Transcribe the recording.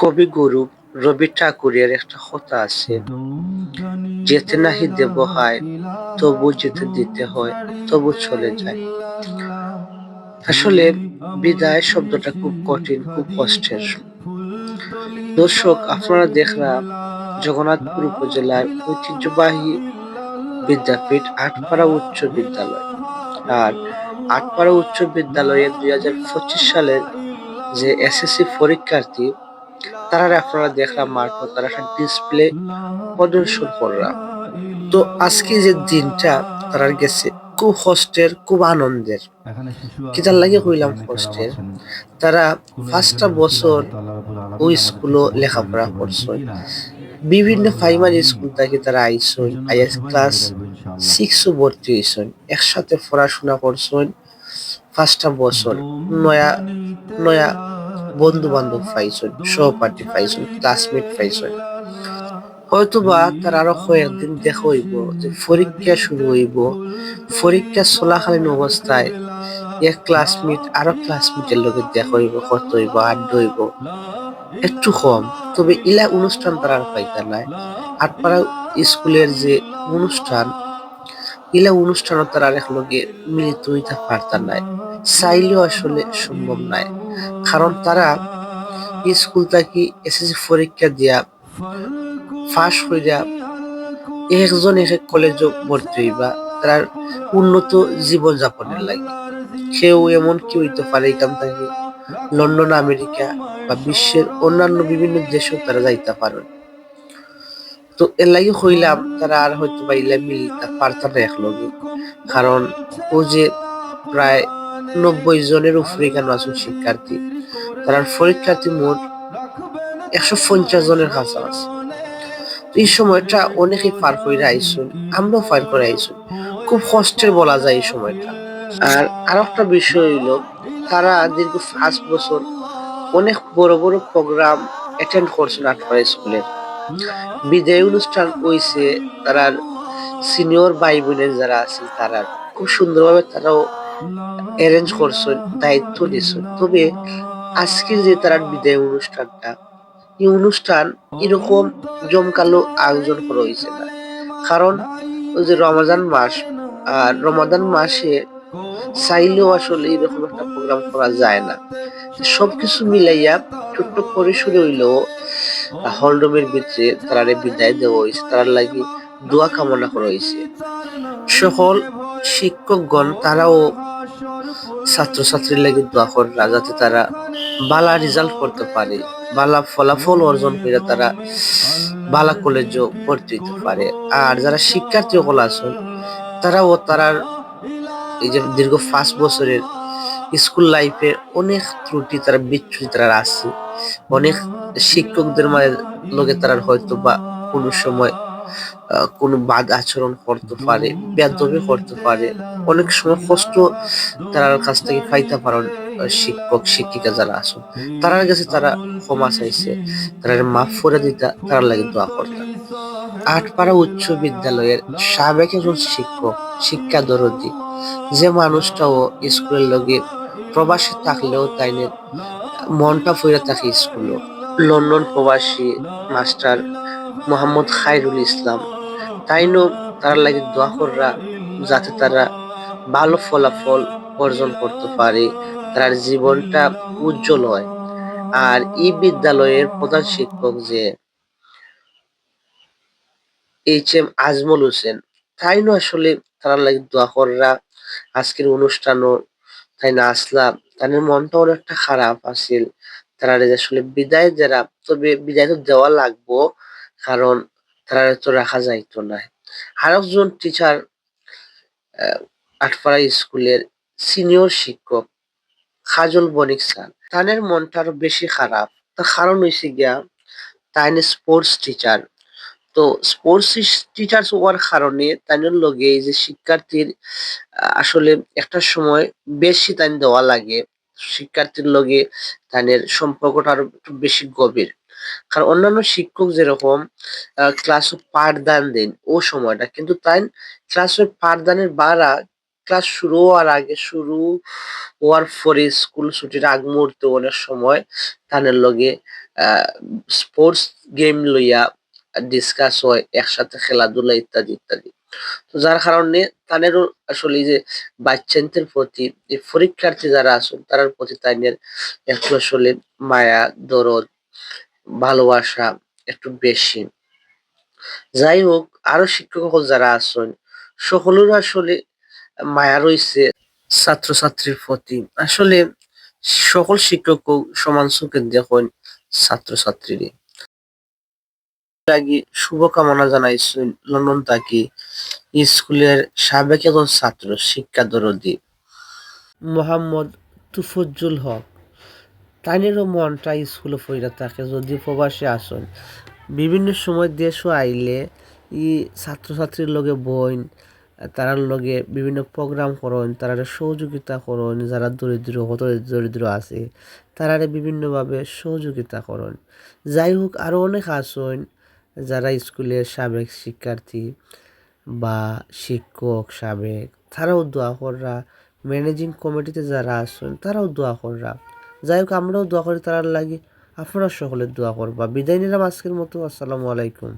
কবিগুরু রবি ঠাকুরের একটা কথা আছে। যেতে নাহি দেব হয়, তবু যেতে দিতে হয়, তবু চলে যায়। আসলে বিদায় শব্দটা খুব কঠিন, খুব কষ্টের। দর্শক, আপনারা দেখলাম জগন্নাথপুর উপজেলার ঐতিহ্যবাহী বিদ্যাপীঠ আটপাড়া উচ্চ বিদ্যালয়। আর আটপাড়া উচ্চ বিদ্যালয়ে দুই সালের যে এসএসসি পরীক্ষার্থী তারা আপনারা দেখলাম মারফত তারা একটা ডিসপ্লে প্রদর্শন করলাম তো আজকে যে দিনটা তারা গেছে, খুব কষ্টের খুব আনন্দের। কিতার লাগে কইলাম কষ্টের তারা পাঁচটা বছর ওই স্কুলও লেখাপড়া করছে। বিভিন্ন প্রাইমারি স্কুল থেকে তারা আইসন, আইএস ক্লাস সিক্সও ভর্তি হয়েছেন একসাথে পড়াশোনা করছেন পাঁচটা বছর, নয়া নয়া বন্ধু বান্ধব পাইছেন, সহপাঠী পাইছেন ক্লাসমেট পাইছেন। হয়তোবা তার আরও কয়েকদিন দেখা হইব, যে পরীক্ষা শুরু হইব, পরীক্ষা চলাকালীন অবস্থায় এক ক্লাসমেট আরও ক্লাসমেটের লোকের দেখা হইব কত হইব, আড্ডা হইব। একটু কম, তবে ইলা অনুষ্ঠান তারা আর পাইতা নাই। আটপাড়া স্কুলের যে অনুষ্ঠান, ইলা অনুষ্ঠানও তারা আর লগে মিলিত হইতে পারতা নাই। চাইলেও আসলে সম্ভব নাই। কারণ তারা স্কুল থেকে এসএসসি পরীক্ষা দিয়া ফাঁস হইয়া একজন এক এক কলেজ ভর্তি হইবা। তার উন্নত জীবন যাপনের লাগে। কেউ এমন কি হইতে পারে এখান থেকে লন্ডন, আমেরিকা বা বিশ্বের অন্যান্য বিভিন্ন দেশেও তারা যাইতে পারেন তো এর লাগে হইলাম তারা আর হয়তো বা ইলা মিলতে পারতাম না একলগে। কারণ ও যে প্রায় নব্বই জনের উপরে এখানে আছেন শিক্ষার্থী? তার পরীক্ষার্থী মোট একশো পঞ্চাশ জনের কাছে আছে। এই সময়টা অনেকেই পার করে আইসুন, আমরাও পার করে আইসুন। খুব কষ্টের বলা যায় এই সময়টা। আর আর একটা বিষয় হইল, তারা দীর্ঘ পাঁচ বছর অনেক বড় বড় প্রোগ্রাম অ্যাটেন্ড করছেন আটপাড়া স্কুলের বিদায় অনুষ্ঠান হইছে তারা সিনিয়র ভাই বোনের যারা আছে তারা খুব সুন্দরভাবে তারাও অ্যারেঞ্জ করছেন দায়িত্ব নিয়েছেন তবে আজকের যে তারা বিদায় অনুষ্ঠানটা, এই অনুষ্ঠান এরকম জমকালো আয়োজন করা হয়েছে না। কারণ ওই যে রমাজান মাস, আর রমাদান মাসে চাইলেও আসলে এরকম একটা প্রোগ্রাম করা যায় না। সবকিছু মিলাইয়া ছোট্ট করে শুরু হইলেও হলরুমের ভিতরে তারা বিদায় দেওয়া হয়েছে। তার লাগি দোয়া কামনা করা হয়েছে। সকল শিক্ষকগণ তারাও ছাত্রছাত্রীর লাগে দোয়া করা যাতে তারা বালা রেজাল্ট করতে পারে বালা ফলাফল অর্জন করে তারা বালা কলেজও ভর্তি হইতে পারে। আর যারা শিক্ষার্থী সকল আছেন, তারাও তারার এই যে দীর্ঘ পাঁচ বছরের স্কুল লাইফে অনেক ত্রুটি তারা বিচ্যুতি তারা আছে। অনেক শিক্ষকদের মাঝে লোকে তারা হয়তো বা কোনো সময় কোনো বাদ আচরণ করতে পারে বেদবি করতে পারে, অনেক সময় কষ্ট তার কাছ থেকে পাইতে পারেন শিক্ষক, শিক্ষিকা যারা আছেন, তারার কাছে তারা ক্ষমা চাইছে তারা মাফ করে দিতে, তারা লাগে দোয়া করতাম আটপাড়া উচ্চ বিদ্যালয়ের সাবেক একজন শিক্ষক, শিক্ষা দরদি, যে মানুষটাও স্কুলের লগে প্রবাসী থাকলেও তাই মনটা ফিরে থাকে স্কুলে। লন্ডন প্রবাসী মাস্টার মোহাম্মদ খায়রুল ইসলাম তাইনও তারা লাগে দোয়া কররা, যাতে তারা ভালো ফলাফল অর্জন করতে পারে, তার জীবনটা উজ্জ্বল হয়। আর এই বিদ্যালয়ের প্রধান শিক্ষক যে এইচ এম আজমল হোসেন, তাই না আসলে তারা লাগে দোয়া কররা, আজকের অনুষ্ঠানও তাই না আসলাম তাদের মনটা অনেকটা খারাপ আছিল, তারা আসলে বিদায় যারা, তবে বিদায় তো দেওয়া লাগবো, কারণ তারা তো রাখা যাইতো না। আর একজন টিচার আটপাড়া স্কুলের সিনিয়র শিক্ষক খাজল বণিক স্যার তাদের মনটা আরও বেশি খারাপ। তার কারণ হয়েছে গিয়া তাই স্পোর্টস টিচার তো স্পোর্টস টিচার হওয়ার কারণে তাদের লগে এই যে শিক্ষার্থীর, আসলে একটা সময় বেশি টাইম দেওয়া লাগে। শিক্ষার্থীর লগে তাদের সম্পর্কটা আরও একটু বেশি গভীর। কারণ অন্যান্য শিক্ষক যেরকম ক্লাস পাঠদান দেন ও সময়টা, কিন্তু তাই ক্লাস পাঠদানের বাড়া ক্লাস শুরু হওয়ার আগে, শুরু হওয়ার পরে স্কুল ছুটির আগ মুহূর্তে অনেক সময় তাদের লগে স্পোর্টস গেম লইয়া ডিসকাস হয়, একসাথে খেলাধুলা ইত্যাদি ইত্যাদি। তো যার কারণে তাদেরও আসলে যে বাচ্চাদের প্রতি, যে পরীক্ষার্থী যারা আছেন তার প্রতি তাদের একটু আসলে মায়া, দরদ ভালোবাসা একটু বেশি। যাই হোক, আরও শিক্ষক সকল যারা আছেন, সকলের আসলে মায়া রয়েছে ছাত্রছাত্রীর প্রতি। আসলে সকল শিক্ষক সমান চোখে দেখুন ছাত্রছাত্রীরই লাগি শুভকামনা জানাইছেন লন্ডন তাকি স্কুলের সাবেক ছাত্র শিক্ষা দরদি, মোহাম্মদ তুফজ্জুল হক। তাইনেরও মনটা স্কুলে ফইরা থাকে, যদি প্রবাসে আসন। বিভিন্ন সময় দেশও আইলে ই ছাত্রছাত্রীর লগে বইন তারার লগে বিভিন্ন প্রোগ্রাম করন তারারে সহযোগিতা করন, যারা দরিদ্র কত দরিদ্র আছে, তারারে বিভিন্নভাবে সহযোগিতা করন। যাই হোক আরও অনেক আসন যারা স্কুলের সাবেক শিক্ষার্থী বা শিক্ষক সাবেক, তারাও দোয়া কররা। ম্যানেজিং কমিটিতে যারা আছেন তারাও দোয়া কররা। যাই হোক আমরাও দোয়া করি তারা লাগে। আপনারা সকলে দোয়া করবা। বিদায় নিলাম আজকের মতো। আসসালামু আলাইকুম।